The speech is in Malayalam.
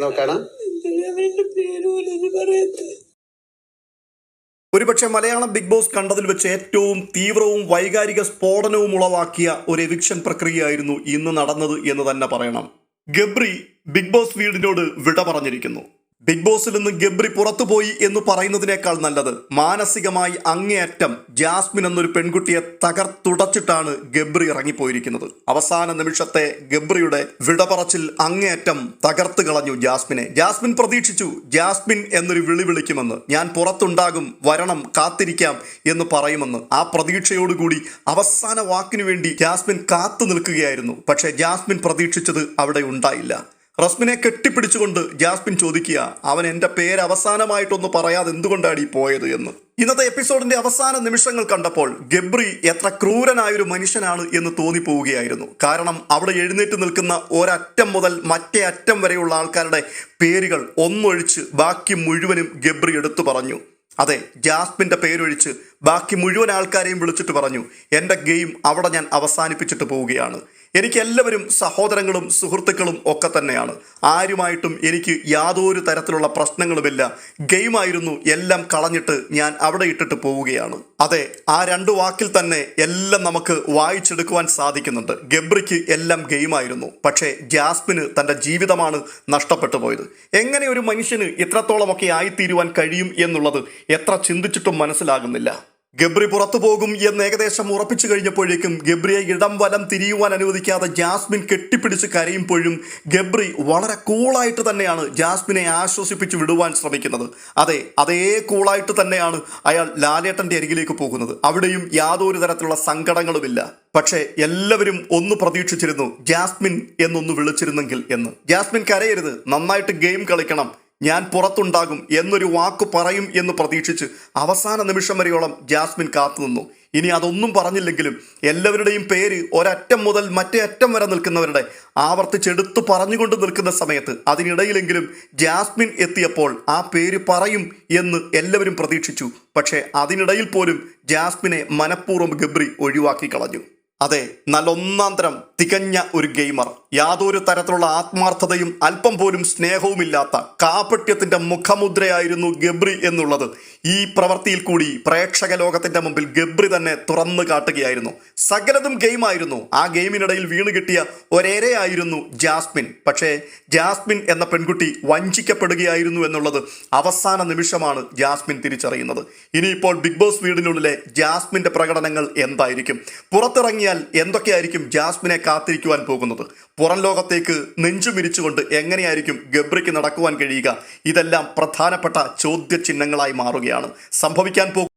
നോക്കണം. ഒരുപക്ഷെ മലയാളം ബിഗ് ബോസ് കണ്ടതിൽ വെച്ച് ഏറ്റവും തീവ്രവും വൈകാരിക സ്ഫോടനവും ഉളവാക്കിയ ഒരു എവിക്ഷൻ പ്രക്രിയയായിരുന്നു ഇന്ന് നടന്നത് എന്ന് തന്നെ പറയണം. ഗബ്രി ബിഗ് ബോസ് വീടിനോട് വിട പറഞ്ഞിരിക്കുന്നു. ബിഗ് ബോസിൽ നിന്ന് ഗബ്രി പുറത്തുപോയി എന്ന് പറയുന്നതിനേക്കാൾ നല്ലത് മാനസികമായി അങ്ങേയറ്റം ജാസ്മിൻ എന്നൊരു പെൺകുട്ടിയെ തകർത്തുടച്ചിട്ടാണ് ഗബ്രി ഇറങ്ങിപ്പോയിരിക്കുന്നത്. അവസാന നിമിഷത്തെ ഗബ്രിയുടെ വിടപറച്ചിൽ അങ്ങേയറ്റം തകർത്ത് കളഞ്ഞു ജാസ്മിനെ. ജാസ്മിൻ പ്രതീക്ഷിച്ചു ജാസ്മിൻ എന്നൊരു വിളി വിളിക്കുമെന്ന്. ഞാൻ പുറത്തുണ്ടാകും വരണം കാത്തിരിക്കാം എന്ന് പറയുമെന്ന്. ആ പ്രതീക്ഷയോടുകൂടി അവസാന വാക്കിനു വേണ്ടി ജാസ്മിൻ കാത്തു നിൽക്കുകയായിരുന്നു. പക്ഷേ ജാസ്മിൻ പ്രതീക്ഷിച്ചത് അവിടെ ഉണ്ടായില്ല. റസ്മിനെ കെട്ടിപ്പിടിച്ചുകൊണ്ട് ജാസ്മിൻ ചോദിക്കുക അവൻ എന്റെ പേര് അവസാനമായിട്ടൊന്ന് പറയാതെ എന്തുകൊണ്ടാണ് ഈ പോയത് എന്ന്? ഇന്നത്തെ എപ്പിസോഡിന്റെ അവസാന നിമിഷങ്ങൾ കണ്ടപ്പോൾ ഗബ്രി എത്ര ക്രൂരനായൊരു മനുഷ്യനാണ് എന്ന് തോന്നിപ്പോവുകയായിരുന്നു. കാരണം അവിടെ എഴുന്നേറ്റ് നിൽക്കുന്ന ഒരറ്റം മുതൽ മറ്റേ അറ്റം വരെയുള്ള ആൾക്കാരുടെ പേരുകൾ ഒന്നൊഴിച്ച് ബാക്കി മുഴുവനും ഗബ്രി എടുത്തു പറഞ്ഞു. അതെ ജാസ്മിന്റെ പേരൊഴിച്ച് ബാക്കി മുഴുവൻ ആൾക്കാരെയും വിളിച്ചിട്ട് പറഞ്ഞു എന്റെ ഗെയിം അവിടെ ഞാൻ അവസാനിപ്പിച്ചിട്ട് പോവുകയാണ്. എനിക്ക് എല്ലാവരും സഹോദരങ്ങളും സുഹൃത്തുക്കളും ഒക്കെ തന്നെയാണ്. ആരുമായിട്ടും എനിക്ക് യാതൊരു തരത്തിലുള്ള പ്രശ്നങ്ങളുമില്ല. ഗെയിമായിരുന്നു എല്ലാം കളഞ്ഞിട്ട് ഞാൻ അവിടെ ഇട്ടിട്ട് പോവുകയാണ്. അതെ ആ രണ്ട് വാക്കിൽ തന്നെ എല്ലാം നമുക്ക് വായിച്ചെടുക്കുവാൻ സാധിക്കുന്നുണ്ട്. ഗബ്രിക്ക് എല്ലാം ഗെയിമായിരുന്നു പക്ഷേ ജാസ്മിന് തന്റെ ജീവിതമാണ് നഷ്ടപ്പെട്ടു പോയത്. എങ്ങനെ ഒരു മനുഷ്യന് ഇത്രത്തോളമൊക്കെ ആയിത്തീരുവാൻ കഴിയും എന്നുള്ളത് എത്ര ചിന്തിച്ചിട്ടും മനസ്സിലാകുന്നില്ല. ഗബ്രി പുറത്തു പോകും എന്ന് ഏകദേശം ഉറപ്പിച്ചു കഴിഞ്ഞപ്പോഴേക്കും ഗബ്രിയെ ഇടം വലം തിരിയുവാൻ അനുവദിക്കാതെ ജാസ്മിൻ കെട്ടിപ്പിടിച്ച് കരയുമ്പോഴും ഗബ്രി വളരെ കൂളായിട്ട് തന്നെയാണ് ജാസ്മിനെ ആശ്വസിപ്പിച്ച് വിടുവാൻ ശ്രമിക്കുന്നത്. അതെ അതേ കൂളായിട്ട് തന്നെയാണ് അയാൾ ലാലേട്ടന്റെ അരികിലേക്ക് പോകുന്നത്. അവിടെയും യാതൊരു തരത്തിലുള്ള സങ്കടങ്ങളുമില്ല. പക്ഷേ എല്ലാവരും ഒന്ന് പ്രതീക്ഷിച്ചിരുന്നു ജാസ്മിൻ എന്നൊന്ന് വിളിച്ചിരുന്നെങ്കിൽ എന്ന്. ജാസ്മിൻ കരയരുത് നന്നായിട്ട് ഗെയിം കളിക്കണം. ഞാൻ പുറത്തുണ്ടാകും എന്നൊരു വാക്ക് പറയും എന്ന് പ്രതീക്ഷിച്ച് അവസാന നിമിഷം വരെയോളം ജാസ്മിൻ കാത്തുനിന്നു ഇനി അതൊന്നും പറഞ്ഞില്ലെങ്കിലും എല്ലാവരുടെയും പേര് ഒരറ്റം മുതൽ മറ്റേ അറ്റം വരെ നിൽക്കുന്നവരുടെ ആവർത്തിച്ചെടുത്തു പറഞ്ഞുകൊണ്ട് നിൽക്കുന്ന സമയത്ത് അതിനിടയിലെങ്കിലും ജാസ്മിൻ എത്തിയപ്പോൾ ആ പേര് പറയും എന്ന് എല്ലാവരും പ്രതീക്ഷിച്ചു. പക്ഷേ അതിനിടയിൽ പോലും ജാസ്മിനെ മനഃപൂർവം ഗബ്രി ഒഴിവാക്കി കളഞ്ഞു. അതെ നല്ല തരം തികഞ്ഞ ഒരു ഗെയിമർ. യാതൊരു തരത്തിലുള്ള ആത്മാർത്ഥതയും അല്പം പോലും സ്നേഹവുമില്ലാത്ത കാപട്യത്തിന്റെ മുഖമുദ്രയായിരുന്നു ഗബ്രി എന്നുള്ളത്. ഈ പ്രവൃത്തിയിൽ കൂടി പ്രേക്ഷക ലോകത്തിന്റെ മുമ്പിൽ ഗബ്രി തന്നെ തുറന്നു കാട്ടുകയായിരുന്നു. സകലതും ഗെയിമായിരുന്നു. ആ ഗെയിമിനിടയിൽ വീണ് കിട്ടിയ ഒരേരെയായിരുന്നു ജാസ്മിൻ. പക്ഷേ ജാസ്മിൻ എന്ന പെൺകുട്ടി വഞ്ചിക്കപ്പെടുകയായിരുന്നു എന്നുള്ളത് അവസാന നിമിഷമാണ് ജാസ്മിൻ തിരിച്ചറിയുന്നത്. ഇനിയിപ്പോൾ ബിഗ് ബോസ് വീടിനുള്ളിലെ ജാസ്മിന്റെ പ്രകടനങ്ങൾ എന്തായിരിക്കും? പുറത്തിറങ്ങിയാൽ എന്തൊക്കെയായിരിക്കും ജാസ്മിനെ കാത്തിരിക്കുവാൻ പോകുന്നത്? പുറം ലോകത്തേക്ക് നെഞ്ചുമിരിച്ചുകൊണ്ട് എങ്ങനെയായിരിക്കും ഗബ്രിക്ക് നടക്കുവാൻ കഴിയുക? ഇതെല്ലാം പ്രധാനപ്പെട്ട ചോദ്യചിഹ്നങ്ങളായി മാറുകയാണ്. സംഭവിക്കാൻ പോകും